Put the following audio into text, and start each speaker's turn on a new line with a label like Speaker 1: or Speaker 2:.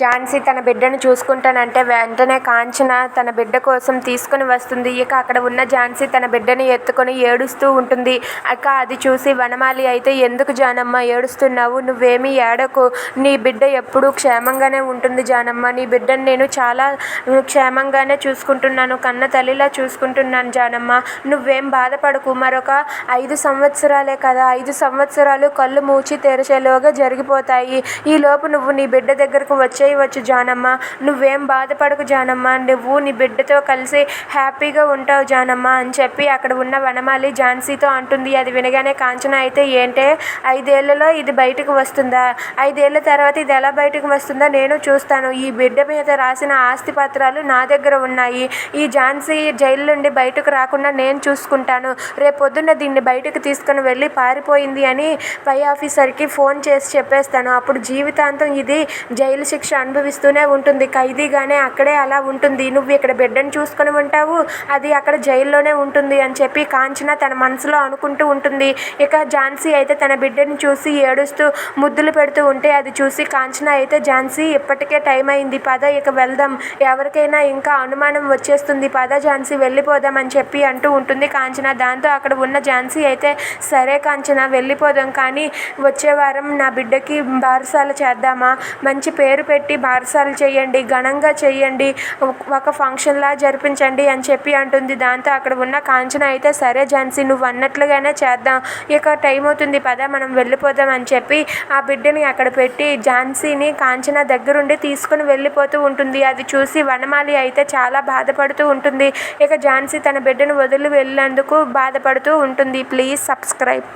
Speaker 1: ఝాన్సీ తన బిడ్డను చూసుకుంటానంటే వెంటనే కాంచన తన బిడ్డ కోసం తీసుకుని వస్తుంది. ఇక అక్కడ ఉన్న ఝాన్సీ తన బిడ్డని ఎత్తుకొని ఏడుస్తూ ఉంటుంది. అక్క అది చూసి వనమాలి అయితే ఎందుకు జానమ్మ? ఏడుస్తున్నావు నువ్వేమీ ఏడకు. నీ బిడ్డ ఎప్పుడూ క్షేమంగానే ఉంటుంది జానమ్మ. నీ బిడ్డను నేను చాలా క్షేమంగానే చూసుకుంటున్నాను. కన్న తల్లిలా చూసుకుంటున్నాను జానమ్మ. నువ్వేం బాధపడకు. మరొక ఐదు సంవత్సరాలే కదా. ఐదు సంవత్సరాలు కళ్ళు మూచి తెరిచేలోగా జరిగిపోతాయి. ఈలోపు నువ్వు నీ బిడ్డ దగ్గరకు చేయవచ్చు జానమ్మ. నువ్వేం బాధపడకు జానమ్మ. నువ్వు నీ బిడ్డతో కలిసి హ్యాపీగా ఉంటావు జానమ్మ అని చెప్పి అక్కడ ఉన్న వనమాలి ఝాన్సీతో అంటుంది. అది వినగానే కాంచన అయితే ఏంటే? ఐదేళ్ళలో ఇది బయటకు వస్తుందా? ఐదేళ్ళ తర్వాత ఇది ఎలా బయటకు వస్తుందో? నేను చూస్తాను. ఈ బిడ్డ మీద రాసిన ఆస్తి పత్రాలు నా దగ్గర ఉన్నాయి. ఈ ఝాన్సీ జైలు నుండి బయటకు రాకుండా నేను చూసుకుంటాను. రేపొద్దున్న దీన్ని బయటకు తీసుకుని వెళ్ళి పారిపోయింది అని పై ఆఫీసర్కి ఫోన్ చేసి చెప్పేస్తాను. అప్పుడు జీవితాంతం ఇది జైలు శిక్ష అనుభవిస్తూనే ఉంటుంది. ఖైదీగానే అక్కడే అలా ఉంటుంది. నువ్వు ఇక్కడ బిడ్డను చూసుకొని ఉంటావు. అది అక్కడ జైల్లోనే ఉంటుంది అని చెప్పి కాంచన తన మనసులో అనుకుంటూ ఉంటుంది. ఇక ఝాన్సీ అయితే తన బిడ్డని చూసి ఏడుస్తూ ముద్దులు పెడుతూ ఉంటే అది చూసి కాంచన అయితే ఝాన్సీ ఇప్పటికే టైం అయింది. పద ఇక వెళ్దాం. ఎవరికైనా ఇంకా అనుమానం వచ్చేస్తుంది. పద ఝాన్సీ వెళ్ళిపోదాం అని చెప్పి అంటూ ఉంటుంది కాంచన. దాంతో అక్కడ ఉన్న ఝాన్సీ అయితే సరే కాంచన వెళ్ళిపోదాం. కానీ వచ్చే వారం నా బిడ్డకి బారసాల చేద్దామా? మంచి పేరు పెట్టి పెట్టి బారసాలు చేయండి ఘనంగా చేయండి ఒక ఫంక్షన్లా జరిపించండి అని చెప్పి అంటుంది. దాంతో అక్కడ ఉన్న కాంచన అయితే సరే ఝాన్సీ నువ్వు అన్నట్లుగానే చేద్దాం. ఇక టైం అవుతుంది పదా మనం వెళ్ళిపోదాం అని చెప్పి ఆ బిడ్డని అక్కడ పెట్టి ఝాన్సీని కాంచన దగ్గరుండి తీసుకుని వెళ్ళిపోతూ ఉంటుంది. అది చూసి వనమాలి అయితే చాలా బాధపడుతూ ఉంటుంది. ఇక ఝాన్సీ తన బిడ్డను వదిలి వెళ్ళినందుకు బాధపడుతూ ఉంటుంది. Please subscribe.